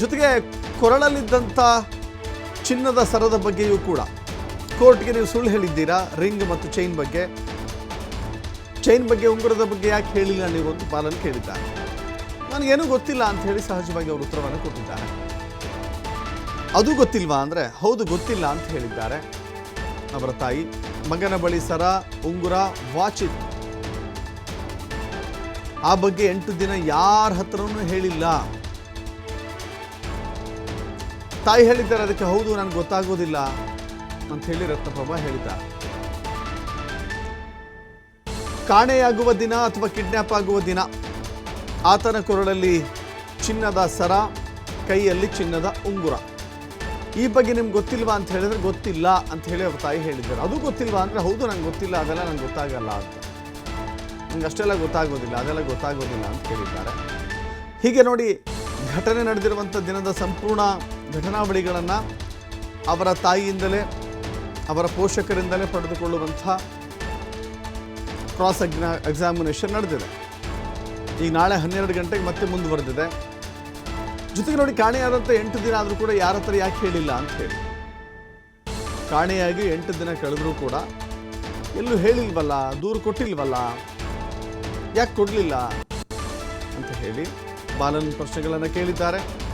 ಜೊತೆಗೆ ಕೊರಳಲ್ಲಿದ್ದಂಥ ಚಿನ್ನದ ಸರದ ಬಗ್ಗೆಯೂ ಕೂಡ. ಕೋರ್ಟ್ಗೆ ನೀವು ಸುಳ್ಳು ಹೇಳಿದ್ದೀರಾ? ರಿಂಗ್ ಮತ್ತು ಚೈನ್ ಬಗ್ಗೆ. ಚೈನ್ ಬಗ್ಗೆ, ಉಂಗುರದ ಬಗ್ಗೆ ಯಾಕೆ ಹೇಳಿಲ್ಲ ನೀವು ಅಂತ ಬಾಲನ್ ಕೇಳಿದ್ದಾರೆ. ನನಗೇನೂ ಗೊತ್ತಿಲ್ಲ ಅಂತ ಹೇಳಿ ಸಹಜವಾಗಿ ಅವರು ಉತ್ತರವನ್ನು ಕೊಟ್ಟಿದ್ದಾರೆ. ಅದು ಗೊತ್ತಿಲ್ವಾ ಅಂದರೆ, ಹೌದು ಗೊತ್ತಿಲ್ಲ ಅಂತ ಹೇಳಿದ್ದಾರೆ. ಅವರ ತಾಯಿ, ಮಗನ ಬಳಿ ಸರ, ಉಂಗುರ, ವಾಚ್ ಆ ಬಗ್ಗೆ ಎಂಟು ದಿನ ಯಾರ ಹತ್ರನೂ ಹೇಳಿಲ್ಲ. ತಾಯಿ ಹೇಳಿದ್ದಾರೆ, ಅದಕ್ಕೆ ಹೌದು, ನನಗೆ ಗೊತ್ತಾಗೋದಿಲ್ಲ ಅಂತ ಹೇಳಿ ರತ್ನಪ್ರಭಾ ಹೇಳಿದ್ದಾರೆ. ಕಾಣೆಯಾಗುವ ದಿನ ಅಥವಾ ಕಿಡ್ನ್ಯಾಪ್ ಆಗುವ ದಿನ, ಆತನ ಕೊರಳಲ್ಲಿ ಚಿನ್ನದ ಸರ, ಕೈಯಲ್ಲಿ ಚಿನ್ನದ ಉಂಗುರ. ಈ ಬಗ್ಗೆ ನಿಮ್ಗೆ ಗೊತ್ತಿಲ್ವಾ ಅಂತ ಹೇಳಿದ್ರೆ ಗೊತ್ತಿಲ್ಲ ಅಂತ ಹೇಳಿ ಅವ್ರ ತಾಯಿ ಹೇಳಿದ್ದಾರೆ. ಅದು ಗೊತ್ತಿಲ್ವಾ ಅಂದರೆ ಹೌದು, ನಂಗೆ ಗೊತ್ತಿಲ್ಲ, ಅದೆಲ್ಲ ನಂಗೆ ಗೊತ್ತಾಗಲ್ಲ ಅಂತ. ನಂಗೆ ಅಷ್ಟೆಲ್ಲ ಗೊತ್ತಾಗೋದಿಲ್ಲ, ಅದೆಲ್ಲ ಗೊತ್ತಾಗೋದಿಲ್ಲ ಅಂತ ಹೇಳಿದ್ದಾರೆ. ಹೀಗೆ ನೋಡಿ, ಘಟನೆ ನಡೆದಿರುವಂಥ ದಿನದ ಸಂಪೂರ್ಣ ಘಟನಾವಳಿಗಳನ್ನು ಅವರ ತಾಯಿಯಿಂದಲೇ, ಅವರ ಪೋಷಕರಿಂದಲೇ ಪಡೆದುಕೊಳ್ಳುವಂಥ ಕ್ರಾಸ್ ಎಗ್ನಾ ಎಕ್ಸಾಮಿನೇಷನ್ ನಡೆದಿದೆ. ಈಗ ನಾಳೆ ಹನ್ನೆರಡು ಗಂಟೆಗೆ ಮತ್ತೆ ಮುಂದುವರೆದಿದೆ. ಜೊತೆಗೆ ನೋಡಿ, ಕಾಣೆಯಾದಂಥ ಎಂಟು ದಿನ ಆದರೂ ಕೂಡ ಯಾರ ಹತ್ರ ಯಾಕೆ ಹೇಳಿಲ್ಲ ಅಂತ ಹೇಳಿ. ಕಾಣೆಯಾಗಿ ಎಂಟು ದಿನ ಕಳೆದರೂ ಕೂಡ ಎಲ್ಲೂ ಹೇಳಿಲ್ವಲ್ಲ, ದೂರು ಕೊಟ್ಟಿಲ್ವಲ್ಲ, ಯಾಕೆ ಕೊಡಲಿಲ್ಲ ಅಂತ ಹೇಳಿ ಬಾಲನ್ ಪ್ರಶ್ನೆಗಳನ್ನು ಕೇಳಿದ್ದಾರೆ.